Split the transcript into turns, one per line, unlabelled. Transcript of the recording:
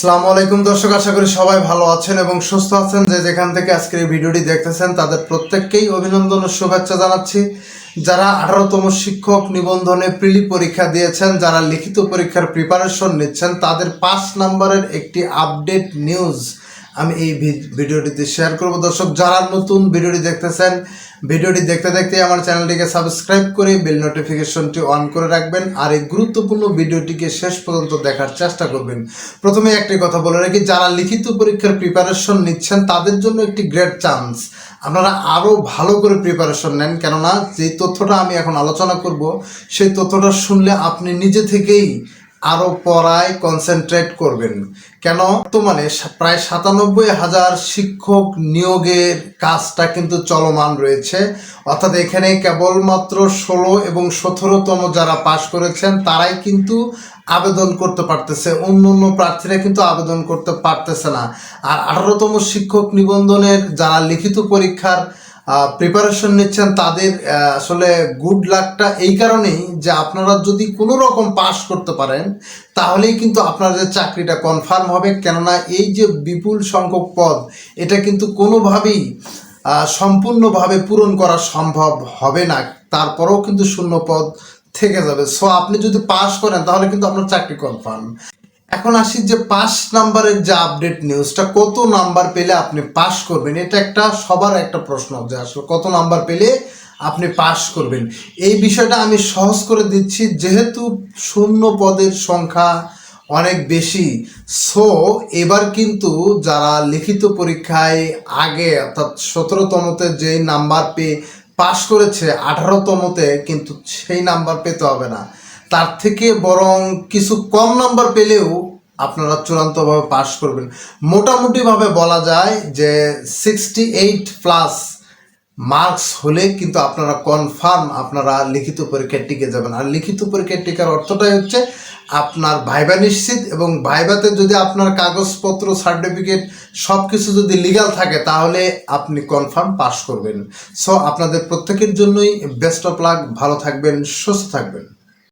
আসসালামু আলাইকুম দর্শক, আশা করি সবাই ভালো আছেন এবং সুস্থ আছেন। যে যেখান থেকে আজকের এই ভিডিওটি দেখতেছেন, তাদের প্রত্যেককেই অভিনন্দন ও শুভেচ্ছা জানাচ্ছি। যারা আঠারোতম শিক্ষক নিবন্ধনে প্রিলি পরীক্ষা দিয়েছেন, যারা লিখিত পরীক্ষার প্রিপারেশন নিচ্ছেন, তাদের পাঁচ নম্বরের একটি আপডেট নিউজ আমি এই ভিডিওটিতে শেয়ার করব। দর্শক, যারা নতুন ভিডিওটি দেখতেছেন, ভিডিওটি দেখতে দেখতে আমার চ্যানেলটিকে সাবস্ক্রাইব করে বেল নোটিফিকেশনটি অন করে রাখবেন আর এই গুরুত্বপূর্ণ ভিডিওটিকে শেষ পর্যন্ত দেখার চেষ্টা করবেন। প্রথমে একটি কথা বলে রাখি, যারা লিখিত পরীক্ষার প্রিপারেশন নিচ্ছেন, তাদের জন্য একটি গ্রেট চান্স আপনারা আরও ভালো করে প্রিপারেশন নেন, কেননা যে তথ্যটা আমি এখন আলোচনা করব, সেই তথ্যটা শুনলে আপনি নিজে থেকেই আরও পড়ায় কনসেন্ট্রেট করবেন। কেন? বর্তমানে প্রায় সাতানব্বই হাজার শিক্ষক নিয়োগের কাজটা কিন্তু চলমান রয়েছে। অর্থাৎ এখানে কেবলমাত্র ষোলো এবং সতেরোতম যারা পাশ করেছেন, তারাই কিন্তু আবেদন করতে পারতেছে। অন্য অন্য প্রার্থীরা কিন্তু আবেদন করতে পারতেছে না। আর আঠারোতম শিক্ষক নিবন্ধনের যারা লিখিত পরীক্ষার প্রিপারেশন নিচ্ছেন, তাদের আসলে গুড লাকটা এই কারণেই যে আপনারা যদি কোনো রকম পাশ করতে পারেন, তাহলেই কিন্তু আপনাদের চাকরিটা কনফার্ম হবে। কেননা এই যে বিপুল সংখ্যক পদ, এটা কিন্তু কোনোভাবেই সম্পূর্ণভাবে পূরণ করা সম্ভব হবে না। তারপরেও কিন্তু শূন্য পদ থেকে যাবে। সো আপনি যদি পাস করেন, তাহলে কিন্তু আপনার চাকরি কনফার্ম এখন আসি যে পাস নাম্বারের যে আপডেট নিউজটা কত নাম্বার পেলে আপনি পাস করবেন? এটা একটা সবার একটা প্রশ্ন যে আসলে কত নাম্বার পেলে আপনি পাস করবেন? এই বিষয়টা আমি সহজ করে দিচ্ছি, যেহেতু শূন্য পদের সংখ্যা অনেক বেশি সো এবার কিন্তু যারা লিখিত পরীক্ষায় আগে অর্থাৎ সতেরোতমতে যেই নাম্বার পেয়ে পাশ করেছে, আঠারোতমতে কিন্তু সেই নাম্বার পেতে হবে না। তার থেকে বরং কিছু কম নাম্বার পেলেও আপনারা চূড়ান্তভাবে পাশ করবেন। মোটামুটিভাবে বলা যায় যে সিক্সটি এইট প্লাস মার্কস হলে কিন্তু আপনারা কনফার্ম আপনারা লিখিত পরীক্ষায় টিকে যাবেন। আর লিখিত পরীক্ষায় টিকার অর্থটাই হচ্ছে আপনার ভাইবা নিশ্চিত এবং ভাইবাতে যদি আপনার কাগজপত্র সার্টিফিকেট সব কিছু যদি লিগাল থাকে তাহলে আপনি কনফার্ম পাস করবেন। সো আপনাদের প্রত্যেকের জন্যই বেস্ট অফ লাক ভালো থাকবেন, সুস্থ থাকবেন।